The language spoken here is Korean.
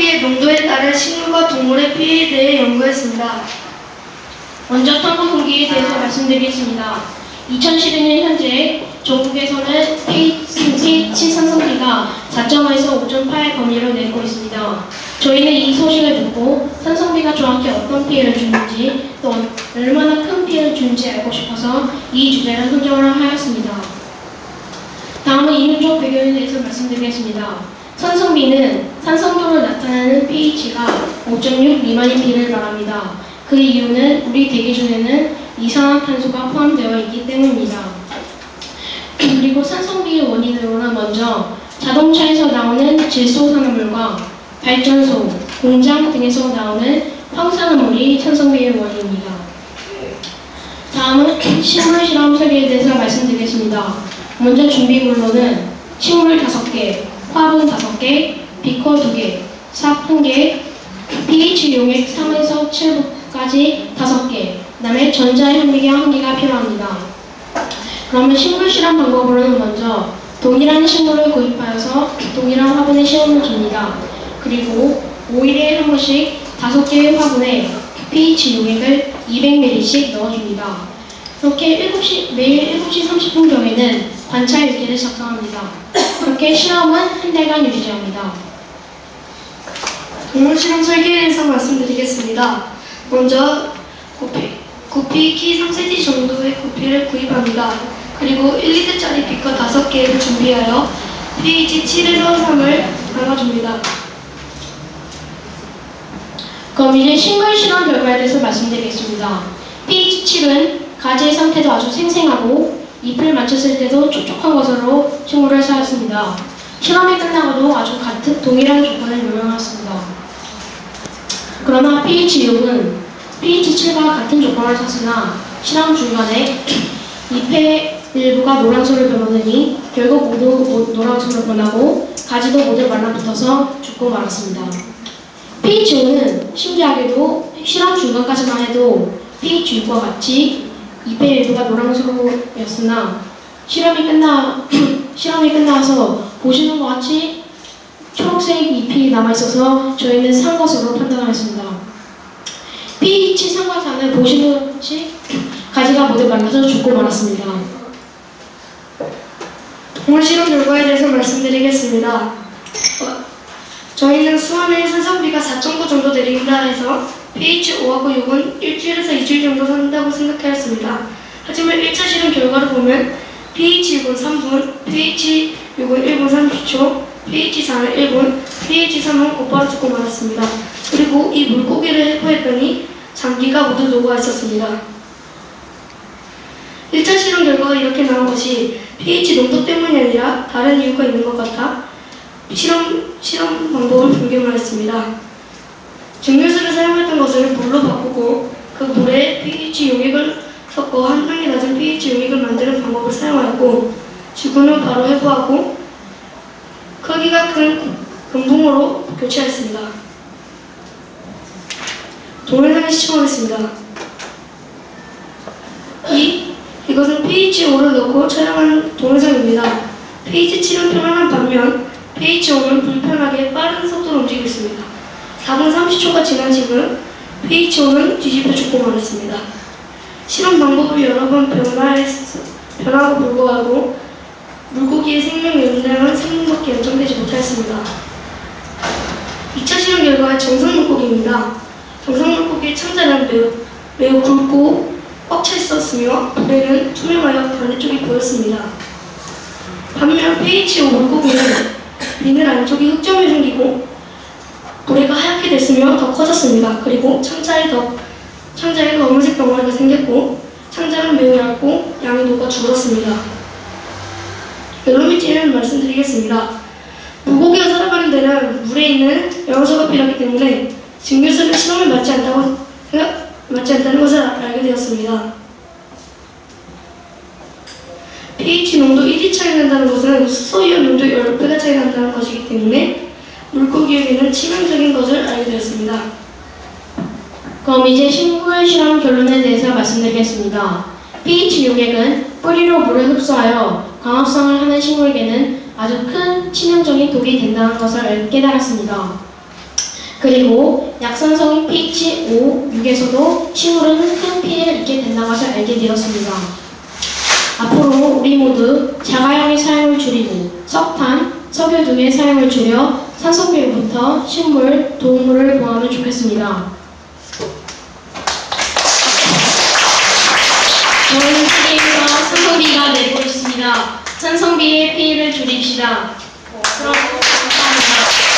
산성비의 농도에 따른 식물과 동물의 피해에 대해 연구했습니다. 먼저 탐구 공기에 대해서 말씀드리겠습니다. 2012년 현재 전국에서는 pH 산성비가 4.5에서 5.8 범위로 내리고 있습니다. 저희는 이 소식을 듣고 산성비가 정확히 어떤 피해를 주는지 또 얼마나 큰 피해를 주는지 알고 싶어서 이 주제를 선정을 하였습니다. 다음은 이론적 배경에 대해서 말씀드리겠습니다. 산성비는 산성도를 나타내는 pH가 5.6 미만인 비를 말합니다. 그 이유는 우리 대기 중에는 이산화탄소가 포함되어 있기 때문입니다. 그리고 산성비의 원인으로는 먼저 자동차에서 나오는 질소산화물과 발전소, 공장 등에서 나오는 황산화물이 산성비의 원인입니다. 다음은 식물 실험 설계에 대해서 말씀드리겠습니다. 먼저 준비물로는 식물 5개, 화분 5개, 비커 2개, 삽 1개, pH 용액 3에서 7까지 5개, 그 다음에 전자현미경 1개가 필요합니다. 그러면 식물 실험 방법으로는 먼저 동일한 식물을 구입하여서 동일한 화분에 심어줍니다. 그리고 5일에 한 번씩 5개의 화분에 pH 용액을 200ml씩 넣어줍니다. 이렇게 7시, 매일 7시 30분경에는 관찰 일기를 작성합니다. 그렇게 실험은 한 달간 유지합니다. 동물 실험 설계에 대해서 말씀드리겠습니다. 먼저 구피, 구피 키 3cm 정도의 구피를 구입합니다. 그리고 1리터짜리 비커 5개를 준비하여 pH 7에서 3을 담아줍니다. 그럼 이제 식물 실험 결과에 대해서 말씀드리겠습니다. pH 7은 가지의 상태도 아주 생생하고 잎을 만졌을 때도 촉촉한 것으로 식물을 쌓았습니다. 실험이 끝나고도 아주 같은 동일한 조건을 요청했습니다. 그러나 pH 6은 pH 7과 같은 조건을 샀으나 실험 중간에 잎의 일부가 노란색으로 변하더니 결국 모두 모- 노란색으로 변하고 가지도 모두 말라붙어서 죽고 말았습니다. pH5는 신기하게도 실험 중간까지만 해도 pH6과 같이 잎의 일부가 노란색이었으나 실험이 끝나 실험이 끝나서 보시는 것 같이 초록색 잎이 남아 있어서 저희는 산 것으로 판단하였습니다. pH 3과 4는 보시는 것이 가지가 모두 말라서 죽고 말았습니다. 동물 실험 결과에 대해서 말씀드리겠습니다. 어, 저희는 산성비가 4.9 해서 pH 5하고 6은 일주일에서 이주일 정도 산다고 생각하였습니다. 하지만 1차 실험 결과를 보면 pH 6은 3분, pH 6은 1분 30초, pH 4는 1분, pH 3은 곧바로 죽고 말았습니다. 그리고 이 물고기를 해부했더니 장기가 모두 녹아 있었습니다. 1차 실험 결과가 이렇게 나온 것이 pH 농도 때문이 아니라 다른 이유가 있는 것 같아 실험, 실험 방법을 변경하였습니다. 증류수를 사용했던 것을 물로 바꾸고 그 물에 pH 용액을 섞어 한 단계 낮은 pH 용액을 만드는 방법을 사용하였고 후 바로 해부하고 크기가 큰 금붕어로 교체하였습니다. 동영상을 시청하겠습니다. 이 이것은 pH5를 넣고 촬영한 동영상입니다. pH7은 편안한 반면 pH5는 불편하게 빠른 속도로 움직이고 있습니다. 4분 30초가 지난 지금 pH5는 뒤집혀 죽고 말았습니다. 실험 방법이 여러 번 변화했, 변하고 불구하고 물고기의 생명 연장은 3분밖에 연장되지 못하였습니다. 2차 실험 결과 정상 물고기입니다. 정상 물고기의 창자는 매우, 매우 굵고 꽉 차 있었으며 불에는 투명하여 반대쪽이 보였습니다. 반면 pH5 물고기는 비늘 안쪽이 흑점이 생기고 모래가 하얗게 됐으며 더 커졌습니다. 그리고 창자에 더 창자에 검은색 덩어리가 생겼고 창자는 매우 얇고 양이 녹아 죽었습니다. 멜로미티는 말씀드리겠습니다. 물고기가 살아가는 데는 물에 있는 영양소가 필요하기 때문에 증류수는 실험에 맞지 않다고 생각, 맞지 않다는 것을 알게 되었습니다. pH 농도 1이 차이 난다는 것은 수소이온 농도 10배가 차이 난다는 것이기 때문에 물고기에게는 치명적인 것을 알게 되었습니다. 그럼 이제 식물 실험 결론에 대해서 말씀드리겠습니다. pH 용액은 뿌리로 물을 흡수하여 광합성을 하는 식물에게는 아주 큰 치명적인 독이 된다는 것을 깨달았습니다. 그리고 약산성인 pH 5, 6에서도 식물은 큰 피해를 입게 된다는 것을 알게 되었습니다. 앞으로 우리 모두 자가용의 사용을 줄이고 석탄, 석유 등의 사용을 줄여 산소비로부터 식물, 동물을 보호하면 좋겠습니다. 저는 세계에서 산소비가 내리고 있습니다. 산소비의 피해를 줄입시다. 그럼 감사합니다.